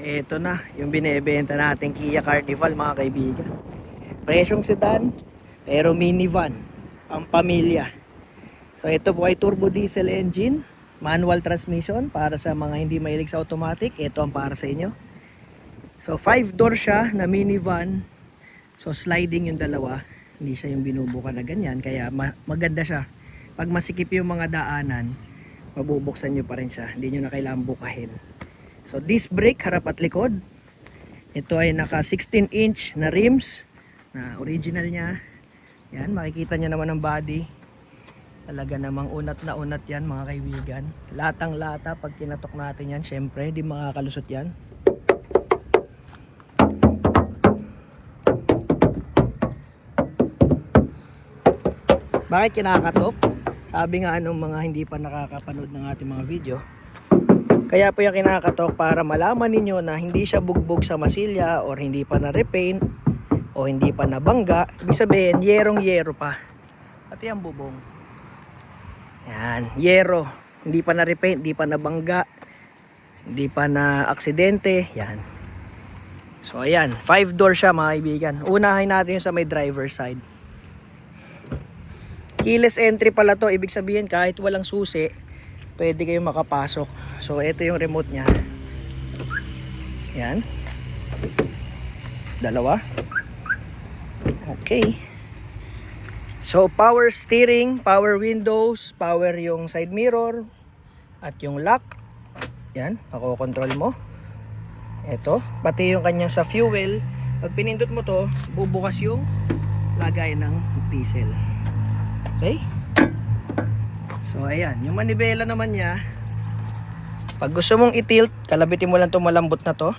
Ito na, yung binebenta natin Kia Carnival mga kaibigan. Presyong sedan, pero minivan, pang pamilya. So ito po ay turbo diesel engine, manual transmission para sa mga hindi mahilig sa automatic. Ito ang para sa inyo. So 5 door siya na minivan. So sliding yung dalawa, hindi siya yung binubuka na ganyan kaya ma- maganda siya. Pag masikip yung mga daanan, mabubuksan nyo pa rin siya. Hindi nyo na kailangan bukahin. So disc brake harap at likod. Ito ay naka 16 inch na rims na original niya. Yan, makikita nyo naman ang body. Talaga namang unat na unat yan mga kaibigan. Latang lata pag kinatok natin yan, syempre, di makakalusot yan. Bakit kinakatok? Sabi nga anong mga hindi pa nakakapanood ng ating mga video, kaya po yung kinakatok para malaman ninyo na hindi siya bugbog sa masilya or hindi pa na-repaint o hindi pa nabangga. Ibig sabihin, yerong-yero pa. Pati ang bubong. Yan, yero. Hindi pa na-repaint, hindi pa nabangga, hindi pa na aksidente. Yan. So ayan, five door siya mga kaibigan. Unahin natin yung sa may driver side. Keyless entry pala to, ibig sabihin kahit walang susi, pwede kayong makapasok. So, ito yung remote niya. Yan. Dalawa. Okay. So, power steering, power windows, power yung side mirror, at yung lock. Yan, makokontrol mo. Ito, pati yung kanya sa fuel. Pag pinindot mo to, bubukas yung lagay ng diesel. Okay? So ayan, yung manibela naman niya, pag gusto mong i-tilt, kalabitin mo lang 'tong malambot na to.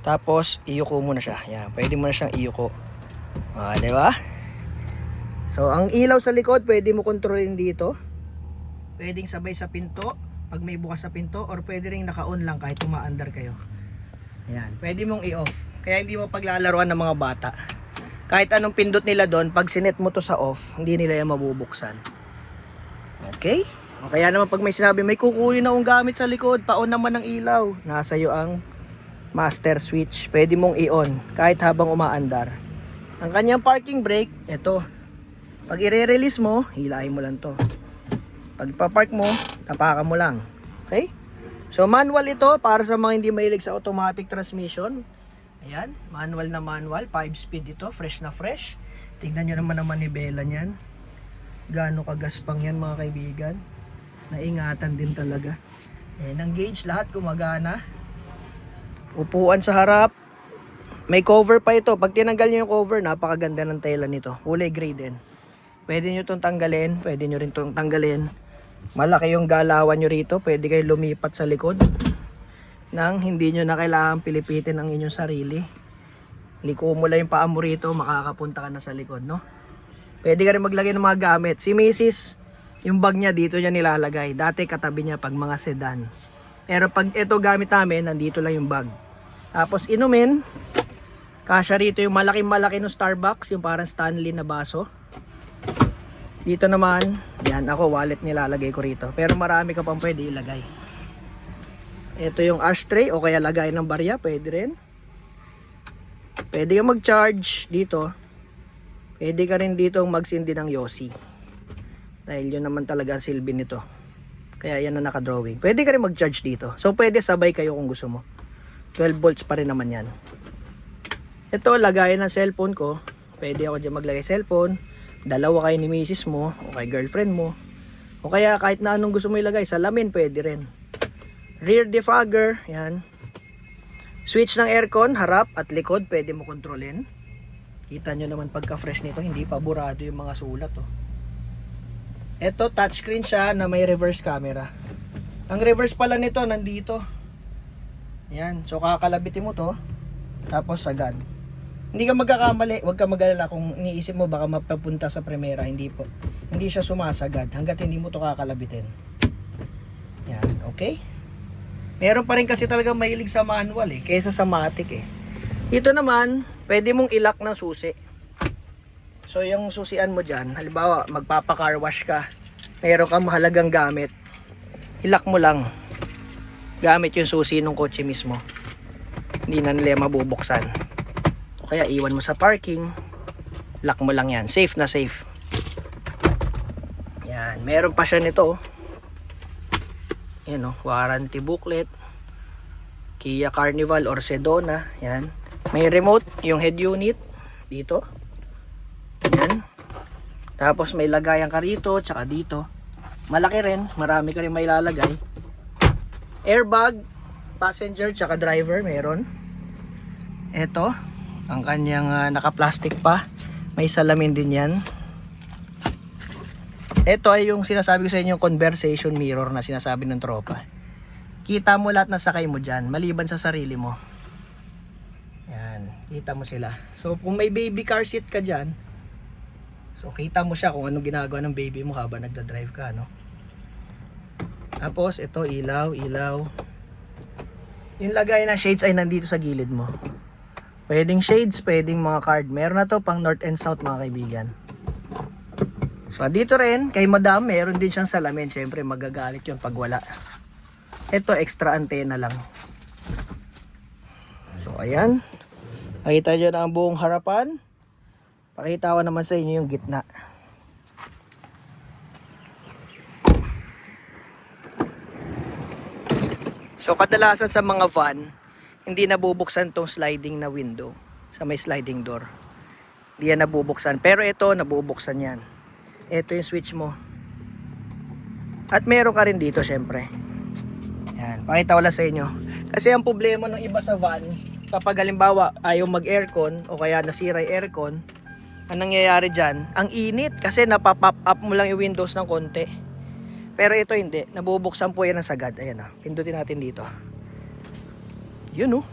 Tapos iyuko mo na siya. Yan, pwede mo na siyang iyuko. Ah, 'di ba? So ang ilaw sa likod, pwede mo kontrolin dito. Pwedeng sabay sa pinto, pag may bukas sa pinto or pwede ring naka-on lang kahit umaandar kayo. Ayan, pwede mong i-off. Kaya hindi mo paglalaruan ng mga bata. Kahit anong pindot nila doon, pag sinet mo to sa off, hindi nila yan mabubuksan. Okay? O kaya naman pag may sinabi, may kukunin akong gamit sa likod, paon naman ng ilaw. Nasa iyo ang master switch. Pwede mong i-on kahit habang umaandar. Ang kanyang parking brake, ito. Pag i-release mo, hilahin mo lang to. Pag papark mo, tapakan mo lang. Okay? So manual ito para sa mga hindi mahilig sa automatic transmission. Ayan, manual na manual, 5 speed ito, fresh na fresh. Tingnan nyo naman ang manibela niyan. Gaano kagaspang yan mga kaibigan. Naingatan din talaga. Ayan, ang gauge, lahat gumagana. Upuan sa harap. May cover pa ito. Pag tinanggal nyo yung cover, napakaganda ng tela nito. Kulay gray din. Pwede nyo itong tanggalin. Pwede nyo rin itong tanggalin. Malaki yung galawan nyo rito. Pwede kayo lumipat sa likod nang hindi nyo na kailangan pilipitin ang inyong sarili. Liko mo lang yung paa mo rito, makakapunta ka na sa likod, no? Pwede ka rin maglagay ng mga gamit. Si Mrs., yung bag niya dito niya nilalagay. Dati katabi niya pag mga sedan. Pero pag ito gamit namin, nandito lang yung bag. Tapos inumin, kasya rito yung malaking malaki ng Starbucks, yung parang Stanley na baso. Dito naman, yan ako wallet nilalagay ko rito. Pero marami ka pang pwede ilagay. Ito yung ashtray o kaya lagay ng barya, pwede rin. Pwede ka mag-charge dito. Pwede ka rin dito magsindi ng Yossi. Dahil yun naman talaga ang silbi nito. Kaya yan na naka-drawing. Pwede ka rin mag-charge dito. So pwede sabay kayo kung gusto mo. 12 volts pa rin naman yan. Ito, lagayan ng cellphone ko. Pwede ako dyan maglagay cellphone. Dalawa kayo ni misis mo o kay girlfriend mo. O kaya kahit na anong gusto mo ilagay, salamin pwede rin. Rear defogger, yan. Switch ng aircon, harap at likod, pwede mo kontrolin. Kita nyo naman pagka fresh nito, hindi pa burado yung mga sulat. Oh. Ito, touchscreen siya na may reverse camera. Ang reverse pala nito, nandito. Yan, so kakalabitin mo to, tapos sagad. Hindi ka magkakamali, huwag ka mag-alala kung iniisip mo baka mapapunta sa primera, hindi po. Hindi siya sumasagad hanggat hindi mo to kakalabitin. Yan, okay? Meron pa rin kasi talaga mahilig sa manual eh, kaysa sa matic eh. Dito naman, pwede mong ilak ng susi. So yung susian mo dyan, halimbawa magpapa-car wash ka, meron kang mahalagang gamit, ilak mo lang gamit yung susi ng kotse mismo. Hindi na nila mabubuksan. O kaya iwan mo sa parking. Lock mo lang yan. Safe na safe. Yan. Meron pa siya nito. oh. Yan o. Warranty booklet. Kia Carnival or Sedona. Yan. May remote. Yung head unit. Dito. Yan. Tapos may lagayan ka rito. Tsaka dito. Malaki rin. Marami ka rin may lalagay. Airbag. Passenger tsaka driver. Meron. Ito. Ang kanyang ah, naka-plastic pa. May salamin din yan. Ito ay yung sinasabi ko sa inyo yung conversation mirror na sinasabi ng tropa. Kita mo lahat na sakay mo dyan, maliban sa sarili mo. Kita mo sila. So kung may baby car seat ka dyan, so kita mo siya kung anong ginagawa ng baby mo habang nagda-drive ka, no? Tapos ito ilaw, ilaw. Yung lagay na shades ay nandito sa gilid mo. Pwedeng shades, pwedeng mga card. Meron na to pang north and south mga kaibigan. So dito rin, kay madam, meron din siyang salamin. Siyempre magagalit yun pag wala. Ito, extra antena lang. So ayan. Nakita nyo na ang buong harapan. Pakita ko naman sa inyo yung gitna. So kadalasan sa mga van, hindi nabubuksan tong sliding na window sa may sliding door. Hindi yan nabubuksan. Pero ito, nabubuksan yan. Ito yung switch mo. At meron ka rin dito syempre. Yan, pakita ko lang sa inyo. Kasi ang problema ng iba sa van, kapag halimbawa ayaw mag-aircon o kaya nasira yung aircon, ang nangyayari dyan, ang init kasi napapop up mo lang yung windows ng konti. Pero ito hindi, nabubuksan po yan ng sagad. Ayan na, pindutin natin dito. Yun oh.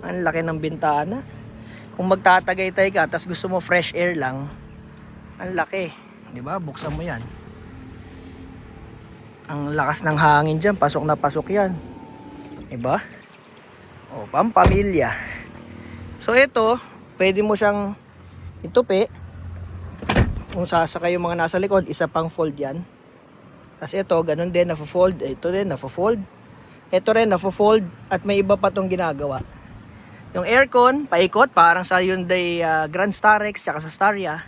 Ang laki ng bintana. Kung magtatagaytay ka, tapos gusto mo fresh air lang, ang laki. Di ba? Buksan mo yan. Ang lakas ng hangin dyan, pasok na pasok yan. Di ba? O, pampamilya. So ito, pwede mo siyang itupi. Kung sasakay yung mga nasa likod, isa pang fold yan. Tapos ito, ganun din, nafo-fold. Ito din, nafo-fold. Ito rin, nafo-fold. At may iba pa tong ginagawa. Yung aircon, paikot, parang sa Hyundai ah, Grand Starex, tsaka sa Staria.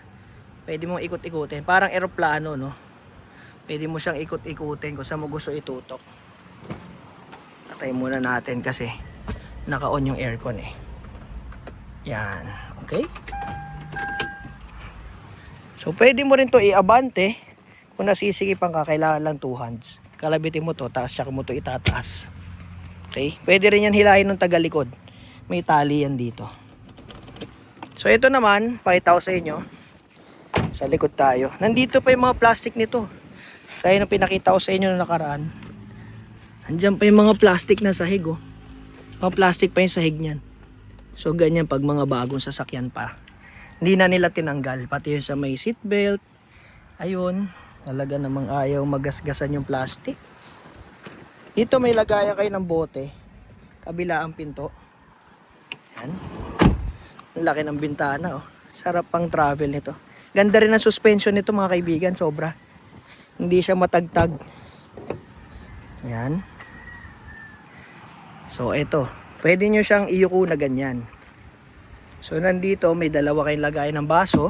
Pwede mong ikot-ikutin. Parang eroplano, no? Pwede mo siyang ikot-ikutin kung saan mo gusto itutok. Patay muna natin kasi naka-on yung aircon eh. Yan. Okay? So, pwede mo rin to i-abante. Kung nasisigipan ka, kailangan lang two hands. Kalabitin mo to, taas siya mo to itataas. Okay? Pwede rin yan hilahin ng tagalikod. May tali yan dito. So, ito naman, pakita ko sa inyo. Sa likod tayo. Nandito pa yung mga plastic nito. Kaya na pinakita ko sa inyo na nakaraan. Andiyan pa yung mga plastic na sahig, oh. Mga plastic pa yung sahig niyan. So, ganyan pag mga bagong sasakyan pa. Hindi na nila tinanggal. Pati yung sa may seatbelt. Ayun. Talaga namang ayaw magasgasan yung plastic. Dito may lagayan kayo ng bote. Kabila ang pinto. Yan. Laki ng bintana, oh. Sarap pang travel nito. Ganda rin ang suspension nito, mga kaibigan. Sobra. Hindi siya matagtag. Yan. So, ito. Pwede nyo siyang iyuko na ganyan. So, nandito may dalawa kayong lagay ng baso.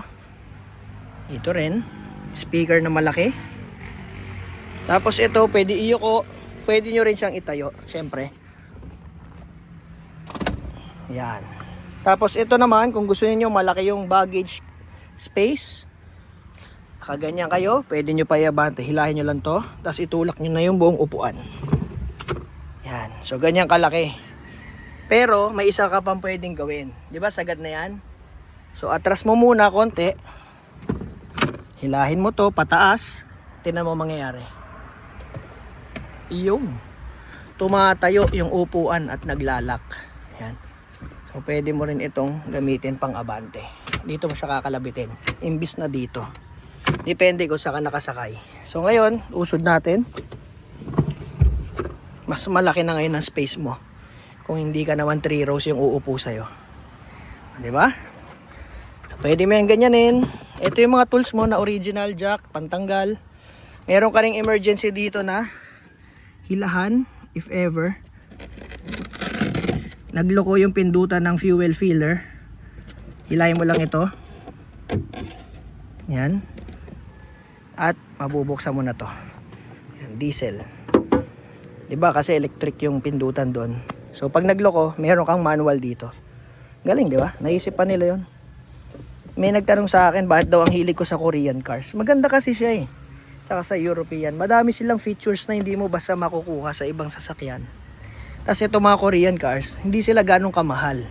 Ito rin. Speaker na malaki. Tapos ito, pwede iyuko. Pwede nyo rin siyang itayo. Siyempre. Yan. Tapos ito naman, kung gusto niyo malaki yung baggage space, kaganyan kayo, pwede nyo pa iabante. Hilahin nyo lang to, tapos itulak nyo na yung buong upuan. So, ganyan kalaki. Pero, may isa ka pang pwedeng gawin. Di ba, sagad na yan? So, atras mo muna konti. Hilahin mo to, pataas. Tinan mo mangyayari. Yung. Tumatayo yung upuan at naglalak. Yan. So, pwede mo rin itong gamitin pang abante. Dito mo siya kakalabitin. Imbis na dito. Depende kung saan ka nakasakay. So, ngayon, usod natin. Mas malaki na ngayon ang space mo. Kung hindi ka naman 3 rows yung uupo sa'yo. Di ba? So, pwede mo yung ganyanin. Ito yung mga tools mo na original jack, pantanggal. Meron ka ring emergency dito na hilahan, if ever. nagloko yung pindutan ng fuel filler. Hilahin mo lang ito. Yan. At mabubuksan mo na to. Yan, diesel. 'Di ba kasi electric yung pindutan doon. So pag nagloko, meron kang manual dito. Galing, 'di ba? Naisip pa nila 'yon. May nagtanong sa akin bakit daw ang hilig ko sa Korean cars. Maganda kasi siya eh. Tsaka sa European. Madami silang features na hindi mo basta makukuha sa ibang sasakyan. Tapos ito mga Korean cars, hindi sila ganong kamahal.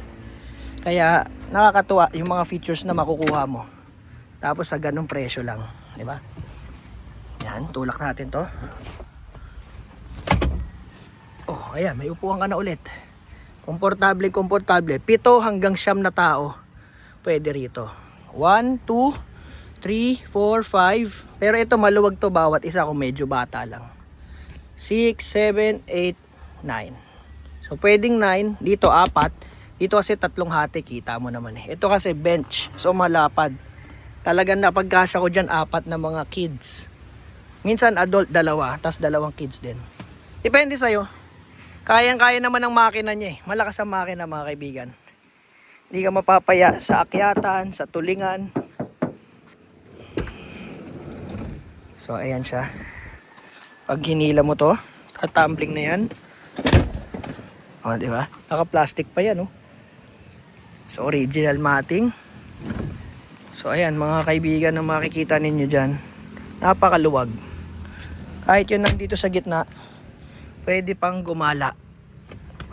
Kaya nakakatuwa yung mga features na makukuha mo. Tapos sa ganong presyo lang. 'di ba? Yan, tulak natin to. Ayan, may upuan ka na ulit. Komportable, komportable. Pito hanggang siyam na tao. Pwede rito. 1, 2, 3, 4, 5. Pero ito maluwag to bawat isa kung medyo bata lang. 6, 7, 8, 9. So pwedeng 9, dito 4. Dito kasi tatlong hati, kita mo naman eh. Ito kasi bench, so malapad. Talagang napagkasya ko dyan apat na mga kids. Minsan adult dalawa, tas dalawang kids din. Depende sa'yo. Kayang-kaya naman ng makina niya eh. Malakas ang makina mga kaibigan. Hindi ka mapapaya sa akyatan, sa tulingan. So, ayan siya. Pag hinila mo to, tatumbling na yan. O, di ba? Naka-plastic pa yan, oh. So, original matting. So, ayan, mga kaibigan na makikita ninyo dyan. Napakaluwag. Kahit yun nandito sa gitna, pwede pang gumala.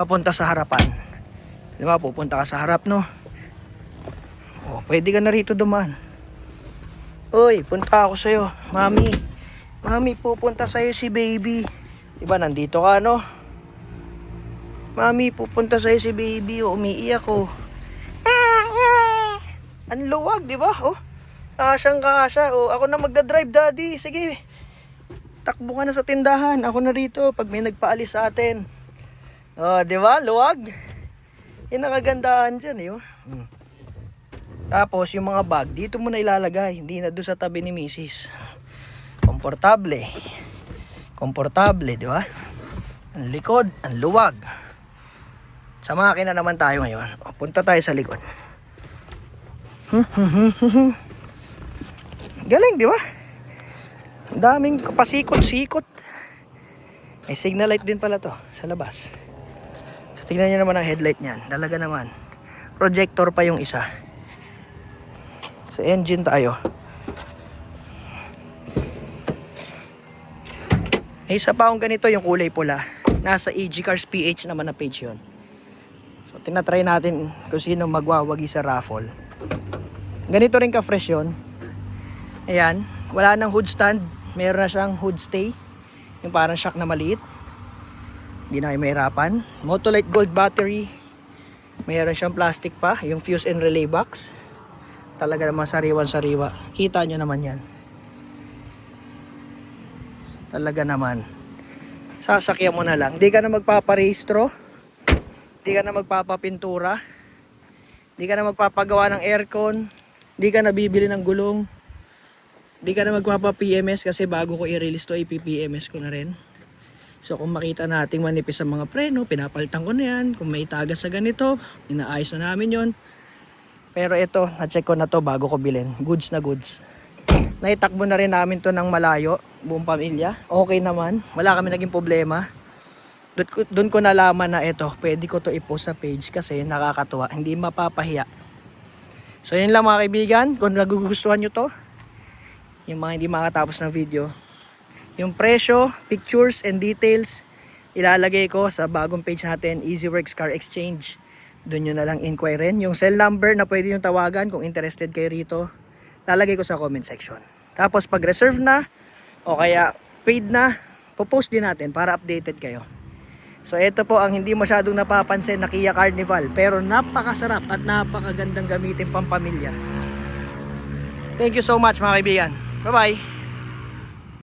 Papunta sa harapan. Di ba? Pupunta ka sa harap, no? O, pwede ka na rito duman. Uy, punta ako sa'yo. Mami. Mami, pupunta sa'yo si baby. Di ba, nandito ka, no? Mami, pupunta sa'yo si baby. O, umiiyak ko. Ang luwag, di ba? Oh, kasyang kasya. Oh, ako na magdadrive, daddy. Sige. Takbo ka na sa tindahan. Ako na rito pag may nagpaalis sa atin. Oh, di ba? Luwag. Yan ang kagandahan dyan, eh. Oh. Hmm. Tapos, yung mga bag, dito mo na ilalagay. Hindi na doon sa tabi ni misis. Komportable. Komportable, di ba? Ang likod, ang luwag. Sa makina naman tayo ngayon. O, punta tayo sa likod. Galing, di ba? Daming pasikot-sikot. May signal light din pala to sa labas. So tingnan nyo naman ang headlight niyan. Dalaga naman. Projector pa yung isa. Sa engine tayo. May isa pa akong ganito yung kulay pula. Nasa EG Cars PH naman na page yun. So tinatry natin kung sino magwawagi sa raffle. Ganito rin ka-fresh yun. Ayan. Wala nang hood stand. Meron na siyang hood stay. Yung parang shock na maliit. Hindi na kayo mahirapan. Motolite gold battery. Meron siyang plastic pa. Yung fuse and relay box. Talaga naman sariwan-sariwa. Kita nyo naman yan. Talaga naman. Sasakyan mo na lang. Hindi ka na magpaparehistro. Hindi ka na magpapapintura. Hindi ka na magpapagawa ng aircon. Hindi ka na bibili ng gulong. Hindi ka na magpapa-PMS kasi bago ko i-release to, ippi-PMS ko na rin. So kung makita nating manipis ang mga preno, pinapalitan ko na yan. Kung may tagas sa ganito, inaayos na namin yon. Pero ito, na-check ko na to bago ko bilhin. Goods na goods. Naitakbo na rin namin to ng malayo, buong pamilya. Okay naman, wala kami naging problema. Doon ko, doon ko nalaman na ito, pwede ko to i-post sa page kasi nakakatuwa, hindi mapapahiya. So yun lang mga kaibigan, kung nagugustuhan nyo to, yung mga hindi makatapos ng video, yung presyo, pictures and details, ilalagay ko sa bagong page natin, EasyWorks Car Exchange. Doon nyo na lang inquirin. Yung cell number na pwede nyo tawagan kung interested kayo rito, lalagay ko sa comment section. Tapos pag reserve na, o kaya paid na, popost din natin para updated kayo. So ito po ang hindi masyadong napapansin na Kia Carnival pero napakasarap at napakagandang gamitin pang pamilya. Thank you so much mga kaibigan. Bye-bye.